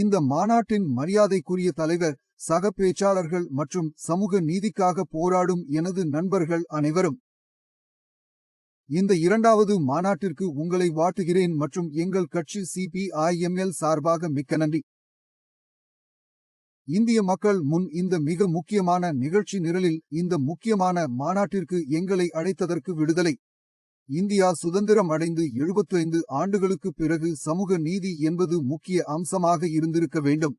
இந்த மாநாட்டின் மரியாதைக்குரிய தலைவர் சக பேச்சாளர்கள் மற்றும் சமூக நீதிக்காக போராடும் எனது நண்பர்கள் அனைவரும். இந்த இரண்டாவது மாநாட்டிற்கு உங்களை வாழ்த்துகிறேன் மற்றும் எங்கள் கட்சி சிபிஐஎம்எல் சார்பாக மிக்க நன்றி. இந்திய மக்கள் முன் இந்த மிக முக்கியமான நிகழ்ச்சி நிரலில் இந்த முக்கியமான மாநாட்டிற்கு எங்களை அழைத்ததற்கு விடுதலை. இந்தியா சுதந்திரம் அடைந்து 75 ஆண்டுகளுக்கு பிறகு சமூக நீதி என்பது முக்கிய அம்சமாக இருந்திருக்க வேண்டும்.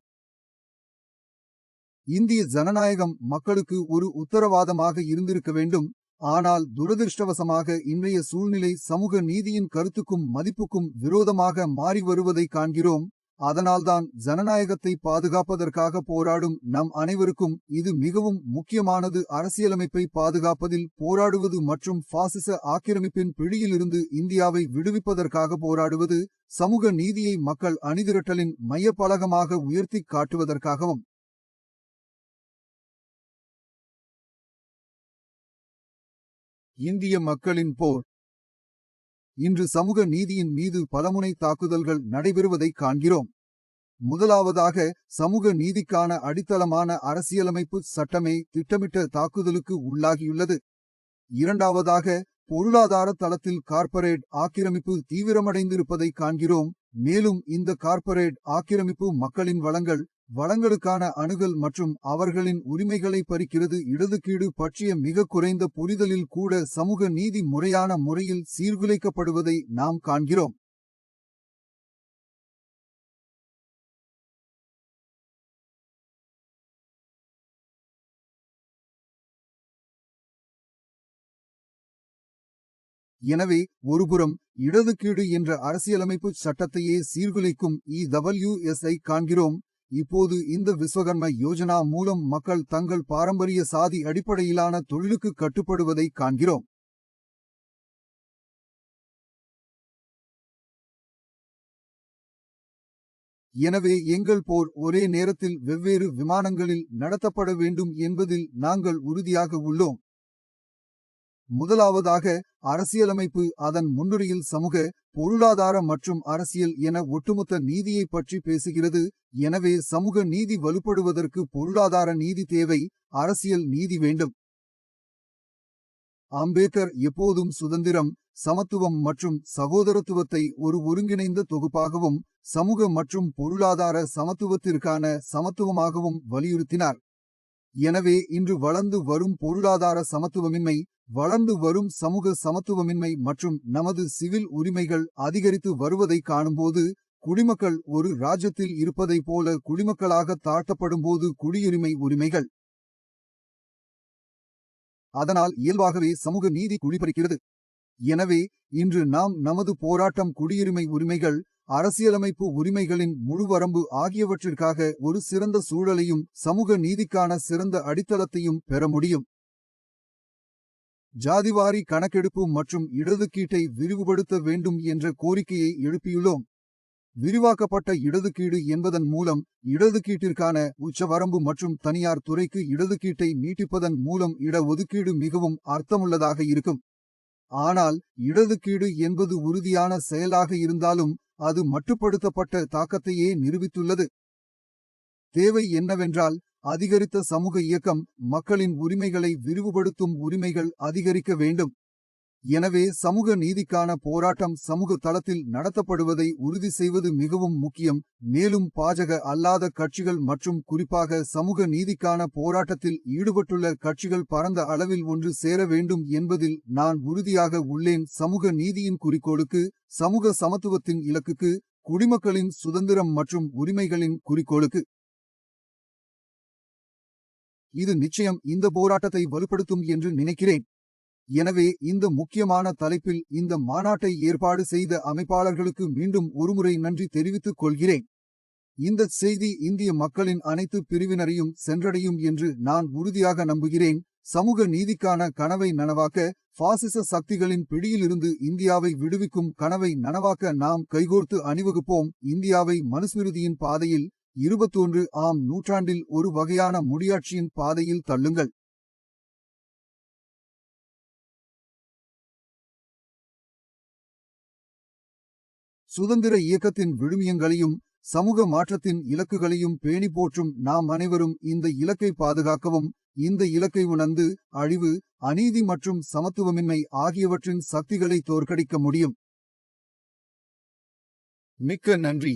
இந்திய ஜனநாயகம் மக்களுக்கு ஒரு உத்தரவாதமாக இருந்திருக்க வேண்டும். ஆனால் துரதிருஷ்டவசமாக இன்றைய சூழ்நிலை சமூக நீதியின் கருத்துக்கும் மதிப்புக்கும் விரோதமாக மாறி வருவதை காண்கிறோம். அதனால்தான் ஜனநாயகத்தை பாதுகாப்பதற்காக போராடும் நம் அனைவருக்கும் இது மிகவும் முக்கியமானது. அரசியலமைப்பை பாதுகாப்பதில் போராடுவது மற்றும் பாசிச ஆக்கிரமிப்பின் பிடியிலிருந்து இந்தியாவை விடுவிப்பதற்காக போராடுவது சமூக நீதியை மக்கள் அணிதிரட்டலின் மையப்பலகமாக உயர்த்திக் காட்டுவதற்காகவும் இந்திய மக்களின் போர் இன்று சமூக நீதியின் மீது பலமுனை தாக்குதல்கள் நடைபெறுவதை காண்கிறோம். முதலாவதாக சமூக நீதிக்கான அடித்தளமான அரசியலமைப்பு சட்டமே திட்டமிட்ட தாக்குதலுக்கு உள்ளாகியுள்ளது. இரண்டாவதாக பொருளாதார தளத்தில் கார்ப்பரேட் ஆக்கிரமிப்பு தீவிரமடைந்திருப்பதை காண்கிறோம். மேலும் இந்த கார்ப்பரேட் ஆக்கிரமிப்பு மக்களின் வளங்கள் வளங்களுக்கான அணுகல் மற்றும் அவர்களின் உரிமைகளை பறிக்கிறது. இடதுகீடு பற்றிய மிக குறைந்த புரிதலில் கூட சமூக நீதி முறையான முறையில் சீர்குலைக்கப்படுவதை நாம் காண்கிறோம். எனவே ஒருபுறம் இடதுக்கீடு என்ற அரசியலமைப்பு சட்டத்தையே சீர்குலைக்கும் இடபிள்யூஎஸ் ஐ காண்கிறோம். இப்போது இந்த விஸ்வகர்ம யோஜனா மூலம் மக்கள் தங்கள் பாரம்பரிய சாதி அடிப்படையிலான தொழிலுக்கு கட்டுப்படுவதை காண்கிறோம். எனவே எங்கள் போர் ஒரே நேரத்தில் வெவ்வேறு விமானங்களில் நடத்தப்பட வேண்டும் என்பதில் நாங்கள் உறுதியாக உள்ளோம். முதலாவதாக அரசியலமைப்பு அதன் முன்னுரையில் சமூக பொருளாதார மற்றும் அரசியல் என ஒட்டுமொத்த நீதியை பற்றி பேசுகிறது. எனவே சமூக நீதி வலுப்படுவதற்கு பொருளாதார நீதி தேவை அரசியல் நீதி வேண்டும். அம்பேத்கர் எப்போதும் சுதந்திரம் சமத்துவம் மற்றும் சகோதரத்துவத்தை ஒரு ஒருங்கிணைந்த தொகுப்பாகவும் சமூக மற்றும் பொருளாதார சமத்துவத்திற்கான சமத்துவமாகவும் வலியுறுத்தினார். எனவே இன்று வளர்ந்து வரும் பொருளாதார சமத்துவமின்மை வளர்ந்து வரும் சமூக சமத்துவமின்மை மற்றும் நமது சிவில் உரிமைகள் அதிகரித்து வருவதை காணும்போது குடிமக்கள் ஒரு ராஜ்யத்தில் இருப்பதைப் போல குடிமக்களாக தாழ்த்தப்படும்போது குடியுரிமை உரிமைகள். அதனால் இயல்பாகவே சமூக நீதி குடிபறிக்கிறது எனவே இன்று நாம் நமது போராட்டம் குடியுரிமை உரிமைகள் அரசியலமைப்பு உரிமைகளின் முழுவரம்பு ஆகியவற்றிற்காக ஒரு சிறந்த சூழலையும் சமூக நீதிக்கான சிறந்த அடித்தளத்தையும் பெற முடியும். ஜாதிவாரி கணக்கெடுப்பு மற்றும் இடதுக்கீட்டை விரிவுபடுத்த வேண்டும் என்ற கோரிக்கையை எழுப்பியுள்ளோம். விரிவாக்கப்பட்ட இடதுக்கீடு என்பதன் மூலம் இடதுக்கீட்டிற்கான உச்சவரம்பு மற்றும் தனியார் துறைக்கு இடதுக்கீட்டை நீட்டிப்பதன் மூலம் இட ஒதுக்கீடு மிகவும் அர்த்தமுள்ளதாக இருக்கும். ஆனால் இடதுக்கீடு என்பது உறுதியான செயலாக இருந்தாலும் அது மட்டுப்படுத்தப்பட்ட தாக்கத்தையே நிரூபித்துள்ளது. தேவை என்னவென்றால் அதிகரித்த சமூக இயக்கம் மக்களின் உரிமைகளை விரிவுபடுத்தும் உரிமைகள் அதிகரிக்க வேண்டும். எனவே சமூக நீதிக்கான போராட்டம் சமூக தளத்தில் நடத்தப்படுவதை உறுதி செய்வது மிகவும் முக்கியம். மேலும் பாஜக அல்லாத கட்சிகள் மற்றும் குறிப்பாக சமூக நீதிக்கான போராட்டத்தில் ஈடுபட்டுள்ள கட்சிகள் பரந்த அளவில் ஒன்று சேர வேண்டும் என்பதில் நான் உறுதியாக உள்ளேன். சமூக நீதியின் குறிக்கோளுக்கு சமூக சமத்துவத்தின் இலக்குக்கு குடிமக்களின் சுதந்திரம் மற்றும் உரிமைகளின் குறிக்கோளுக்கு. இது நிச்சயம் இந்த போராட்டத்தை வலுப்படுத்தும் என்று நினைக்கிறேன். எனவே இந்த முக்கியமான தலைப்பில் இந்த மாநாட்டை ஏற்பாடு செய்த அமைப்பாளர்களுக்கு மீண்டும் ஒருமுறை நன்றி தெரிவித்துக் கொள்கிறேன். இந்த செய்தி இந்திய மக்களின் அனைத்து பிரிவினரையும் சென்றடையும் என்று நான் உறுதியாக நம்புகிறேன். சமூக நீதிக்கான கனவை நனவாக்க பாசிச சக்திகளின் பிடியிலிருந்து இந்தியாவை விடுவிக்கும் கனவை நனவாக்க நாம் கைகோர்த்து அணிவகுப்போம். இந்தியாவை மனுஸ்மிருதியின் பாதையில் இருபத்தொன்று ஆம் நூற்றாண்டில் ஒரு வகையான முடியாட்சியின் பாதையில் தள்ளுங்கள். சுதந்திர இயக்கத்தின் விழுமியங்களையும் சமூக மாற்றத்தின் இலக்குகளையும் பேணி போற்றும் நாம் அனைவரும் இந்த இலக்கை பாதுகாக்கவும் இந்த இலக்கை உணர்ந்து அழிவு அநீதி மற்றும் சமத்துவமின்மை ஆகியவற்றின் சக்திகளை தோற்கடிக்க முடியும். மிக்க நன்றி.